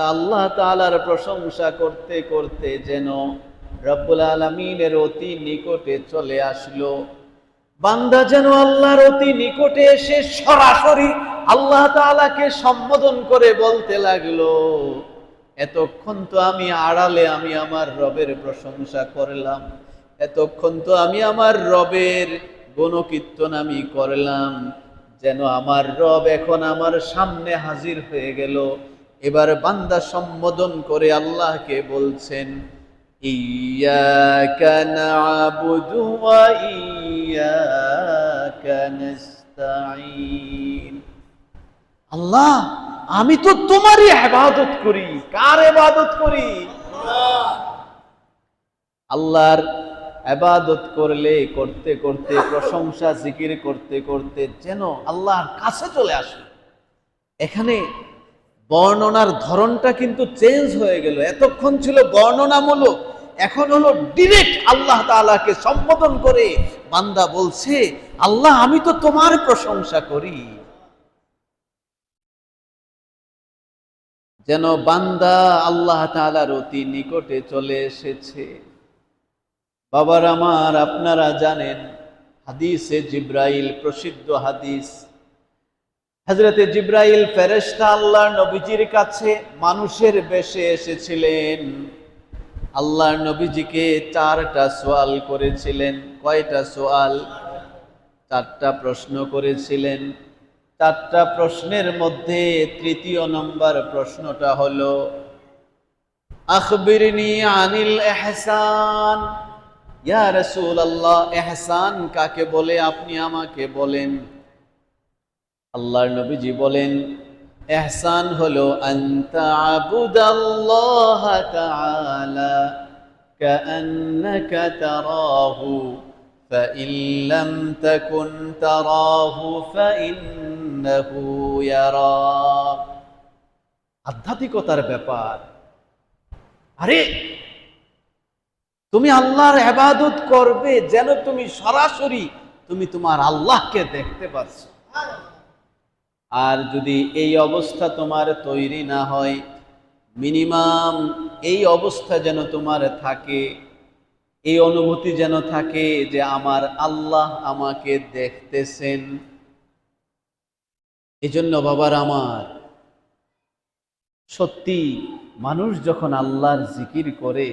আল্লাহ তাআলার প্রশংসা করতে করতে যেন রব্বুল আলমিনের অতি নিকটে চলে আসলো। বান্দা যেন আল্লাহর অতি নিকটে এসে সরাসরি আল্লাহ তাআলাকে সম্বোধন করে বলতে লাগল। এতক্ষণ তো আমি আড়ালে আমি আমার রবের প্রশংসা করলাম। এতক্ষণ তো আমি আমার রবের গণকীর্তন আমি করলাম। যেন আমার রব এখন আমার সামনে হাজির হয়ে গেল। এবার বান্দা সম্বোধন করে আল্লাহকে বলছেন আল্লাহ, আমি তো তোমারই ইবাদত করি। কার ইবাদত করি? আল্লাহর ইবাদত করলে, করতে করতে, প্রশংসা, জিকির করতে করতে যেন আল্লাহর কাছে চলে আসে। এখানে বর্ণনার ধরনটা কিন্তু চেঞ্জ হয়ে গেল। এতক্ষণ ছিল বর্ণনামূলক। এখন হলো ডিরেক্ট আল্লাহ তাআলাকে সম্বোধন করে বান্দা বলছে, আল্লাহ, আমি তো তোমার প্রশংসা করি। যেন বান্দা আল্লাহ তাআলার অতি নিকটে চলে এসেছে। বাবার আমার, আপনারা জানেন, হাদিসে জিব্রাইল প্রসিদ্ধ হাদিস। হজরতে জিব্রাইল ফেরেশতা আল্লাহর নবীজির কাছে মানুষের বেশে এসেছিলেন। আল্লাহর নবীজিকে চারটা সোয়াল করেছিলেন। কয়টা সোয়াল? চারটা প্রশ্ন করেছিলেন। চারটা প্রশ্নের মধ্যে তৃতীয় নম্বর প্রশ্নটা হলো, আখবিরনি আনিল এহসান। ইয়া রসুল রাসূলুল্লাহ, এহসান কাকে বলে? আপনি আমাকে বলেন। আল্লাহর নবীজি বলেন, এহসান হলো আধ্যাত্মিকতার ব্যাপার। আরে, তুমি আল্লাহর আবাদত করবে যেন তুমি সরাসরি তুমি তোমার আল্লাহকে দেখতে পাচ্ছ আর যদি এই অবস্থা তোমার তৈরি না হয়, মিনিমাম এই অবস্থা যেন তোমার থাকে, এই অনুভূতি যেন থাকে যে আমার আল্লাহ আমাকে দেখতেছেন। এজন্য বাবার আমার, সত্যি মানুষ যখন আল্লাহর জিকির করে,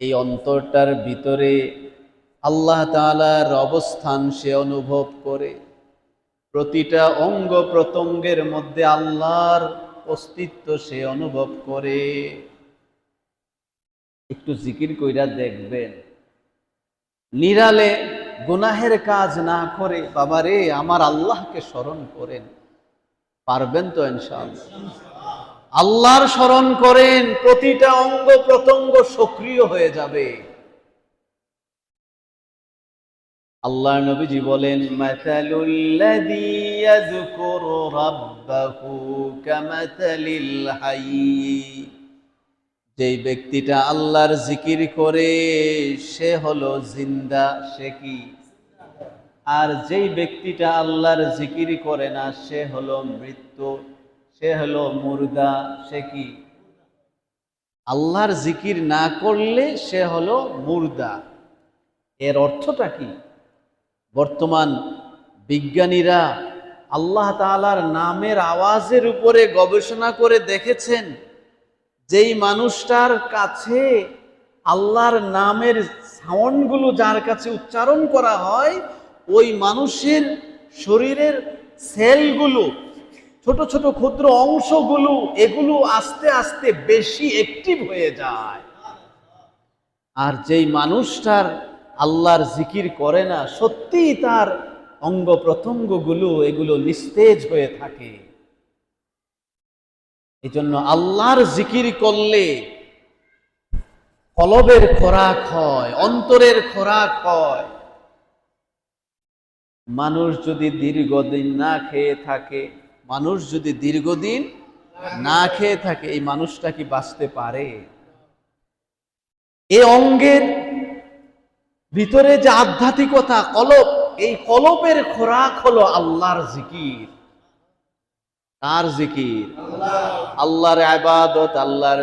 এই অন্তরটার ভিতরে আল্লাহ তাআলার অবস্থান সে অনুভব করে। প্রতিটা অঙ্গ প্রত্যঙ্গের মধ্যে আল্লাহর অস্তিত্ব সে অনুভব করে। একটু জিকির কইরা দেখবেন। নিরালে গুনাহের কাজ না করে, বাবারে, আমার আল্লাহকে স্মরণ করেন। পারবেন তো ইনশাআল্লাহ? আল্লাহর স্মরণ করেন, প্রতিটা অঙ্গ প্রত্যঙ্গ সক্রিয় হয়ে যাবে। আল্লাহ নবীজি বলেন হাইয়্যি যেই ব্যক্তিটা আল্লাহর জিকির করে, সে হলো জিন্দা, সে কি? আর যেই ব্যক্তিটা আল্লাহর জিকির করে না, সে হলো মৃত্যু, সে হলো মুর্দা, সে কি? আল্লাহর জিকির না করলে সে হলো মুর্দা। এর অর্থটা কি? বর্তমান বিজ্ঞানীরা আল্লাহ তাআলার নামের আওয়াজের উপরে গবেষণা করে দেখেছেন যেই মানুষটার কাছে আল্লাহর নামের সাউন্ডগুলো যার কাছে উচ্চারণ করা হয়, ওই মানুষের শরীরের সেলগুলো, ছোট ছোট ক্ষুদ্র অংশগুলো, এগুলো আস্তে আস্তে বেশি অ্যাক্টিভ হয়ে যায়। আর যেই মানুষটার আল্লাহর জিকির করে না, সত্যিই তার অঙ্গ প্রত্যঙ্গগুলো এগুলো নিস্তেজ হয়ে থাকে। এই জন্য আল্লাহর জিকির করলে কলবের খোরাক হয়, অন্তরের খোরাক হয়। মানুষ যদি দীর্ঘদিন না খেয়ে থাকে, মানুষ যদি দীর্ঘদিন না খেয়ে থাকে, এই মানুষটা কি বাঁচতে পারে? এ অঙ্গের ভিতরে যে আধ্যাত্মিকতা কলপ এই কলপের খোরাক হলো আল্লাহর জিকির। তার জিকির? আল্লাহর। আবাদত আল্লাহর